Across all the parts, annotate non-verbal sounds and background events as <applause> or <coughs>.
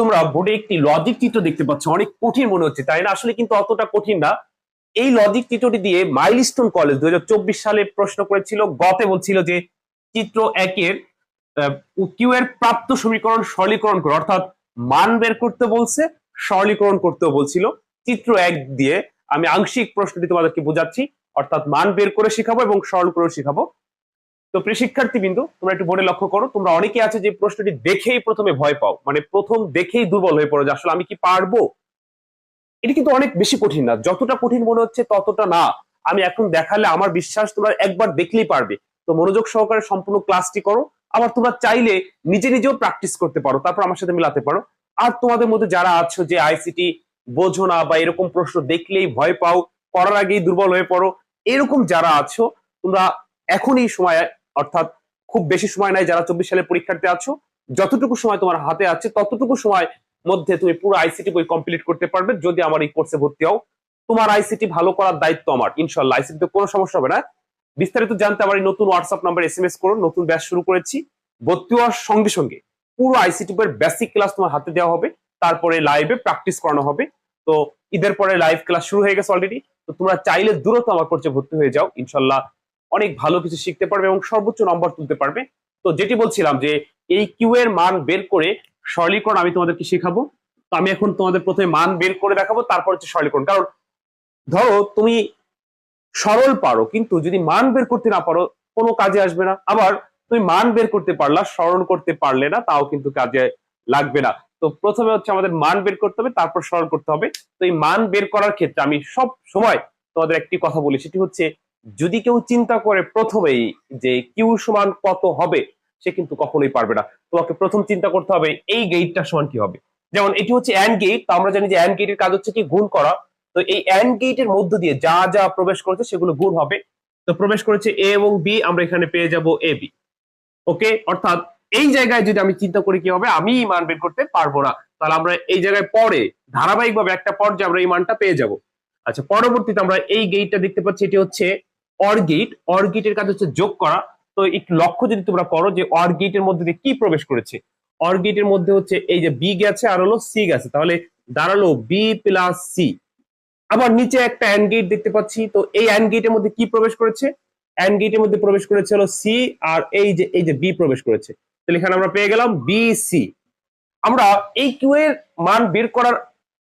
তোমরা বোর্ডে একটি লজিক চিত্র দেখতে পাচ্ছ। অনেক কঠিন মনে হচ্ছে, তাই না? আসলে কিন্তু অতটা কঠিন না। এই লজিক চিত্রটি দিয়ে মাইলস্টোন কলেজ দু সালে প্রশ্ন করেছিল, গতে বলছিল যে চিত্র একের কিউ এর প্রাপ্ত সমীকরণ সরলীকরণ করে, অর্থাৎ মান বের করতে বলছে, সরলীকরণ করতেও বলছিল। চিত্র এক দিয়ে আমি আংশিক প্রশ্নটি তোমাদেরকে বোঝাচ্ছি, অর্থাৎ মান বের করে শিখাবো এবং সরল করে শিখাবো। তো প্রিয় শিক্ষার্থী বিন্দু তোমরা একটু বোর্ডে লক্ষ্য করো, তোমরা অনেকে আছে যে প্রশ্নটি দেখেই প্রথমে ভয় পাও মানে প্রথম দেখেই দুর্বল হয়ে পড়ো যে আসলে আমি কি পারব? এটি কিন্তু অনেক বেশি কঠিন না, যতটা কঠিন মনে হচ্ছে ততটা না। আমি এখন দেখালে আমার বিশ্বাস তোমরা একবার দেখলেই পারবে। তো মনোযোগ সহকারে সম্পূর্ণ ক্লাসটি করো, আবার তোমরা চাইলে নিজে নিজেও প্র্যাকটিস করতে পারো, তারপর আমার সাথে মিলাতে পারো। আর তোমাদের মধ্যে যারা আছো যে আইসিটি বোঝো না বা এরকম প্রশ্ন দেখলেই ভয় পাও করার আগেই দুর্বল হয়ে পড়ো, এরকম যারা আছো, তোমরা এখনই সময় অর্থাৎ খুব বেশি সময় নাই যারা চব্বিশ সালে পরীক্ষার্থী আছো। যতটুকু সময় তোমার হাতে আছে, ততটুকু সময় মধ্যে তুমি পুরো আইসিটি বই কমপ্লিট করতে পারবে, যদি আমার এই কোর্সে ভর্তি হও। তোমার আইসিটি ভালো করার দায়িত্ব আমার ইনশাল্লাহ আইসিটিতে কোনো সমস্যা হবে না। বিস্তারিত জানতে আমার এই নতুন WhatsApp number S M S করুন নতুন ব্যাচ শুরু করেছি। ভর্তি হওয়ার সঙ্গে সঙ্গে পুরো আইসিটি বইয়ের বেসিক ক্লাস তোমার হাতে দেওয়া হবে। তারপরে লাইভে প্র্যাকটিস করানো হবে। তো ঈদের পরে লাইভ ক্লাস শুরু হয়ে গেছে অলরেডি তো তোমরা চাইলে দ্রুত আমার কোর্সে ভর্তি হয়ে যাও ইনশাল্লাহ অনেক ভালো কিছু শিখতে পারবে এবং সর্বোচ্চ নম্বর তুলতে পারবে। তো যেটি বলছিলাম যে এই কিউ এর মান বের করে সরলীকরণ আমি তোমাদেরকে শেখাবো। তো আমি এখন তোমাদের প্রথমে মান বের করে দেখাবো, তারপর হচ্ছে সরলীকরণ। কারণ ধরো তুমি সরল পারো, কিন্তু যদি মান বের করতে না পারো, কোনো কাজে আসবে না। আবার তুমি মান বের করতে পারলা, স্মরণ করতে পারলে না, তাও কিন্তু কাজে লাগবে না। তো প্রথমে হচ্ছে আমাদের মান বের করতে হবে, তারপর স্মরণ করতে হবে। তো এই মান বের করার ক্ষেত্রে আমি সব সময় তোমাদের একটি কথা বলি, সেটি হচ্ছে যদি কেউ চিন্তা করে প্রথমেই যে কিউ সমান কত হবে, সে কিন্তু কখনোই পারবে না। তোমাকে প্রথম চিন্তা করতে হবে, এই গেটটা সমান কি হবে? যেমন এটি হচ্ছে অ্যান্ড গেট তো আমরা জানি যে অ্যান্ড গেটের কাজ হচ্ছে কি? গুণ করা। তো এই অ্যান্ড গেটের মধ্য দিয়ে যা যা প্রবেশ করেছে, সেগুলো গুণ হবে। তো প্রবেশ করেছে এ এবং বি আমরা এখানে পেয়ে যাব এ বি ওকে? অর্থাৎ এই জায়গায় যদি আমি চিন্তা করি কি হবে, আমি মান বের করতে পারব না। তাহলে আমরা এই জায়গায় পরে, ধারাবাহিকভাবে একটা পর্যায়ে আমরা এই মানটা পেয়ে যাব। আচ্ছা পরবর্তীতে আমরা এই গেটটা দেখতে পাচ্ছি, এটি হচ্ছে অর গেট কাজ হচ্ছে যোগ করা। তো একটু লক্ষ্য যদি তোমরা করো যে অর মধ্যে দিয়ে কি প্রবেশ করেছে? অর মধ্যে হচ্ছে এই যে বি গেছে আর হলো সি গেছে। তাহলে দাঁড়াল বি প্লাস সি আবার নিচে একটা অ্যান্ড গেট দেখতে পাচ্ছি। তো এই অ্যান্ড গেটের মধ্যে কি প্রবেশ করেছে? অ্যান্ড গেটের মধ্যে প্রবেশ করেছে হলো সি আর এই যে এই যে বি প্রবেশ করেছে। তাহলে এখানে আমরা পেয়ে গেলাম বি সি আমরা এই কিউ এর মান বের করার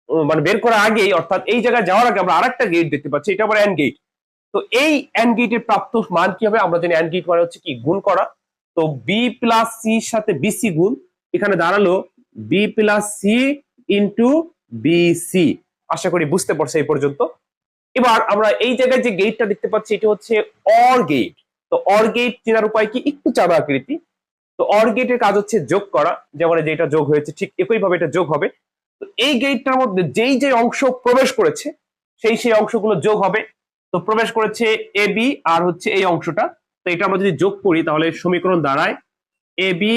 মানে বের করার আগেই, অর্থাৎ এই জায়গায় যাওয়ার আগে আমরা আরেকটা গেট দেখতে পাচ্ছি। এটা আবার অ্যান্ড গেট তো এই অ্যান্ড গেটের প্রাপ্ত মান কি হবে? আমরা জানি অ্যান্ড গেট মানে হচ্ছে কি, গুণ করা। তো বি প্লাস সি সাথে বিসি গুণ, এখানে দাঁড়াল B plus C into BC আশা করি বুঝতে পারছে এই পর্যন্ত। এবার আমরা এই জায়গায় যে গেটটা দেখতে পাচ্ছি, এটি হচ্ছে অর গেট তো অর গেট চেনার উপায় কি? একটু চাঁদা আকৃতি। তো অর গেটের কাজ হচ্ছে যোগ করা যেমন যেটা যোগ হয়েছে, ঠিক একইভাবে এটা যোগ হবে। তো এই গেটটার মধ্যে যেই যে অংশ প্রবেশ করেছে, সেই সেই অংশগুলো যোগ হবে। তো প্রবেশ করেছে এ, বি আর হচ্ছে এই অংশটা। তো এটা আমরা যদি যোগ করি তাহলে সমীকরণ দাঁড়ায় A, B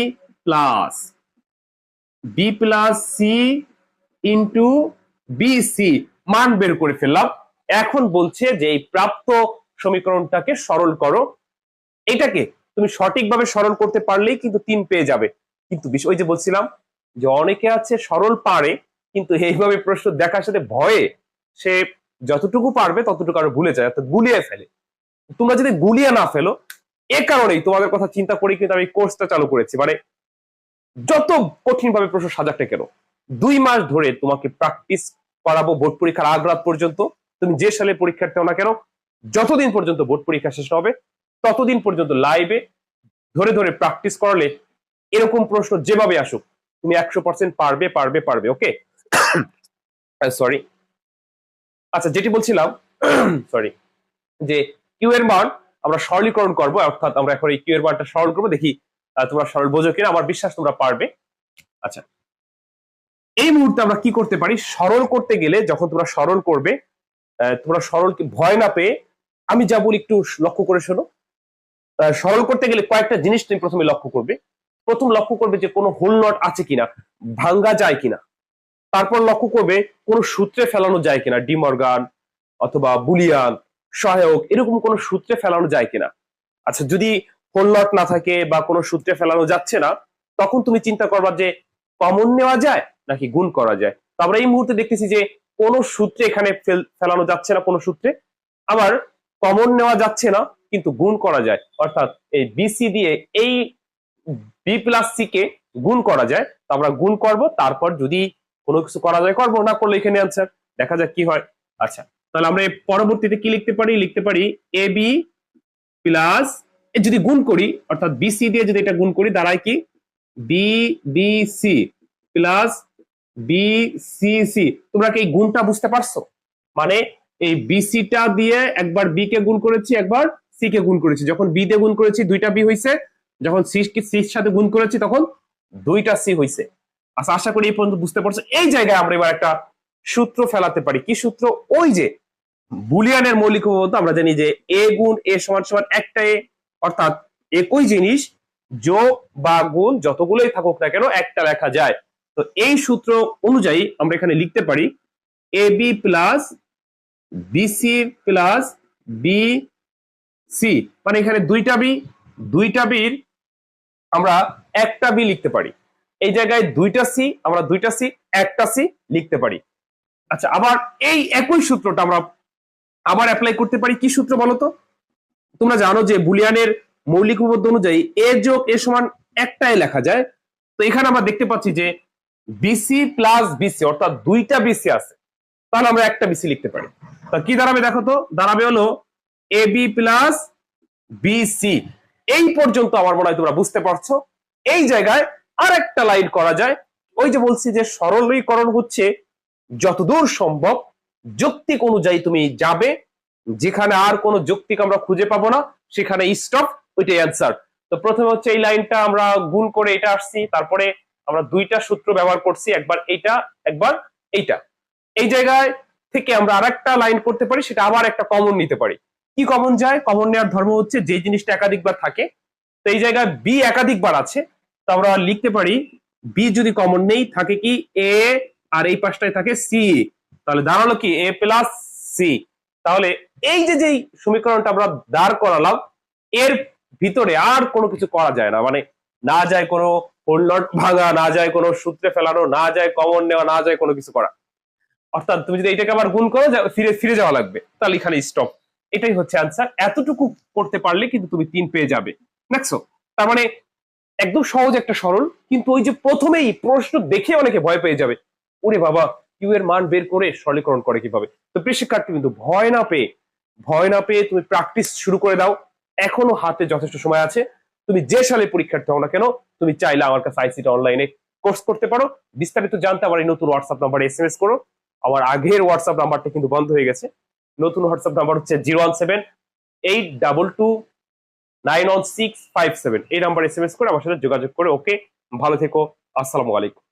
plus B plus C into BC মান বের করে ফেললাম। এখন বলছে যে এই প্রাপ্ত সমীকরণটাকে সরল করো। এটাকে তুমি সঠিকভাবে সরল করতে পারলেই কিন্তু তিন পেয়ে যাবে। কিন্তু ওই যে বলছিলাম যে অনেকে আছে সরল পারে, কিন্তু এইভাবে প্রশ্ন দেখার সাথে ভয়ে সে যতটুকু পারবে, ততটুকু আরও ভুলে যায়, অর্থাৎ গুলিয়ে ফেলে। তোমরা যদি গুলিয়ে না ফেলো, এ কারণেই তোমাদের কথা চিন্তা করে, কিন্তু আমি কোর্সটা চালু করেছি। মানে যত কঠিন ভাবে প্রশ্ন সাজাতে কেন দুই মাস ধরে তোমাকে প্র্যাকটিস করাবো বোর্ড পরীক্ষার আগ রাত পর্যন্ত। তুমি যে সালে পরীক্ষার্থী না কেন, যতদিন পর্যন্ত বোর্ড পরীক্ষা শেষ হবে, ততদিন পর্যন্ত লাইভে ধরে ধরে প্র্যাকটিস করলে এরকম প্রশ্ন যেভাবে আসুক, তুমি একশো পারবে পারবে পারবে ওকে সরি <coughs> আচ্ছা যেটি বলছিলাম <clears throat> সরি যে কিউ এর মান আমরা সরলীকরণ করব, অর্থাৎ আমরা এখন এই কিউ এর মানটা সরল করব, দেখি তোমরা সরল বোঝো কিনা, আমার বিশ্বাস তোমরা পারবে। আচ্ছা এই মুহূর্তে আমরা কি করতে পারি? সরল করতে গেলে যখন তোমরা সরল করবে তোমরা সরল ভয় না পেয়ে, আমি যা বলি একটু লক্ষ্য করে শোনো। সরল করতে গেলে কয়েকটা জিনিস তুমি প্রথমে লক্ষ্য করবে। প্রথম লক্ষ্য করবে যে কোনো হোল নট আছে কিনা, ভাঙ্গা যায় কিনা। তারপর লক্ষ্য করবে কোন সূত্রে ফেলানো যায় কিনা ডিমর্গান অথবা বুলিয়ান, সহায়ক, এরকম কোন সূত্রে ফেলানো যায় কিনা। আচ্ছা যদি হোল নট না থাকে বা কোনো সূত্রে ফেলানো যাচ্ছে না, তখন তুমি চিন্তা করবা যে কমন নেওয়া যায় নাকি গুণ করা যায়। তো আমরা এই মুহূর্তে দেখতেছি যে কোন সূত্রে এখানে ফেলানো যাচ্ছে না কোনো সূত্রে। আবার কমন নেওয়া যাচ্ছে না, কিন্তু গুণ করা যায়। অর্থাৎ এই বিসি দিয়ে এই বি প্লাস সি কে গুণ করা যায়। তো আমরা গুণ করব, তারপর যদি কোনো কিছু করা যায়, করব, না করলে এখানে অ্যান্সার দেখা যাক কি হয়। আচ্ছা তাহলে আমরা পরবর্তীতে কি লিখতে পারি? লিখতে পারি এ বি প্লাস যদি গুণ করি, অর্থাৎ বিসি দিয়ে যদি এটা গুণ করি, দাঁড়ায় কি? B B C plus B C C তোমরা কি এই গুণটা বুঝতে পারছ? মানে এই বিসিটা দিয়ে একবার বি কে গুণ করেছি, একবার সি কে গুণ করেছি। যখন বি দিয়ে গুণ করেছি, দুইটা বি হয়েছে যখন সি সির সাথে গুণ করেছি, তখন দুইটা সি হয়েছে আচ্ছা আশা করি এই পর্যন্ত বুঝতে পারছ। এই জায়গায় আমরা এবার একটা সূত্র ফেলাতে পারি। কি সূত্র? ওই যে বুলিয়ানের মৌলিক উপপাদ্য, আমরা জানি যে এ গুণ এ সমান সমান একটা এ অর্থাৎ একই জিনিস, যোগ বা গুণ যতগুলোই থাকুক না কেন একটা লেখা যায়। তো এই সূত্র অনুযায়ী আমরা এখানে লিখতে পারি A B plus BC plus B C মানে এখানে দুইটা বি দুইটা বির আমরা একটা বি লিখতে পারি। এই জায়গায় দুইটা সি আমরা দুইটা সি একটা সি লিখতে পারি। আচ্ছা আবার এই একই সূত্রটা আমরা আবার অ্যাপ্লাই করতে পারি। কি সূত্র বলো তো? তোমরা জানো যে বুলিয়ানের মৌলিক উপপাদ্য অনুযায়ী এ যোগ এ সমান একটাই লেখা যায়। তো এখানে আমরা দেখতে পাচ্ছি যে বিসি প্লাস বিসি অর্থাৎ দুইটা বিসি আছে। তাহলে আমরা একটা বিসি লিখতে পারি। তা কি দাঁড়াবে দেখো তো? দাঁড়াবে হলো এ বি প্লাস বিসি এই পর্যন্ত আমার মনে হয় তোমরা বুঝতে পারছ। এই জায়গায় আর একটা লাইন করা যায়। ওই যে বলছি যে সরলীকরণ হচ্ছে, যতদূর সম্ভব যৌক্তিক অনুযায়ী তুমি যাবে, যেখানে আর কোনো যৌক্তিক আমরা খুঁজে পাবো না, সেখানে স্টপ ওইটাই অ্যান্সার তো প্রথমে হচ্ছে এই লাইনটা আমরা গুণ করে এটা আসছি, তারপরে আমরা দুইটা সূত্র ব্যবহার করছি, একবার এইটা একবার এইটা। এই জায়গায় থেকে আমরা আরেকটা লাইন করতে পারি, সেটা আবার একটা কমন নিতে পারি। কি কমন যায়? কমন নেওয়ার ধর্ম হচ্ছে যে জিনিসটা একাধিকবার থাকে, তো এই জায়গায় বি একাধিকবার আছে তো আমরা লিখতে পারি বি যদি কমন নেই, থাকে কি এ আর এই পাশটায় থাকে সি তাহলে দাঁড়াল কি? এ প্লাস সি তাহলে এই যে যেই সমীকরণটা আমরা দাঁড় করালাম, এর ভিতরে আর কোনো কিছু করা যায় না। মানে না যায় কোনো হোল্ডট ভাঙা, না যায় কোনো সূত্রে ফেলানো, না যায় কমন নেওয়া, না যায় কোনো কিছু করা। অর্থাৎ তুমি যদি এটাকে আবার গুণ করো ফিরে ফিরে যাওয়া লাগবে। তাহলে এখানে স্টপ এটাই হচ্ছে আনসার এতটুকু করতে পারলে কিন্তু তুমি তিন পেয়ে যাবে। দেখছ তার মানে একদম সহজ একটা সরল, কিন্তু ওই যে প্রথমেই প্রশ্ন দেখে অনেকে ভয় পেয়ে যাবে। ওরে বাবা, কিউ এর মান বের করে সরলীকরণ করে কীভাবে? তো প্রিয় শিক্ষার্থী, কিন্তু ভয় না পেয়ে, ভয় না পেয়ে তুমি প্র্যাকটিস শুরু করে দাও। এখনও হাতে যথেষ্ট সময় আছে। তুমি যে সালে পরীক্ষার্থী হও না কেন, তুমি চাইলে আমার কাছে আইসিটি অনলাইনে কোর্স করতে পারো। বিস্তারিত জানতে আমার এই নতুন হোয়াটসঅ্যাপ নাম্বারে এস এম এস করো। আমার আগের হোয়াটসঅ্যাপ নাম্বারটা কিন্তু বন্ধ হয়ে গেছে। নতুন হোয়াটসঅ্যাপ নাম্বার হচ্ছে zero one seven eight double two nine one six five seven. এই নাম্বার এস এম এস করে আমার সাথে যোগাযোগ করে। ওকে, ভালো থেকো। আসসালামু আলাইকুম।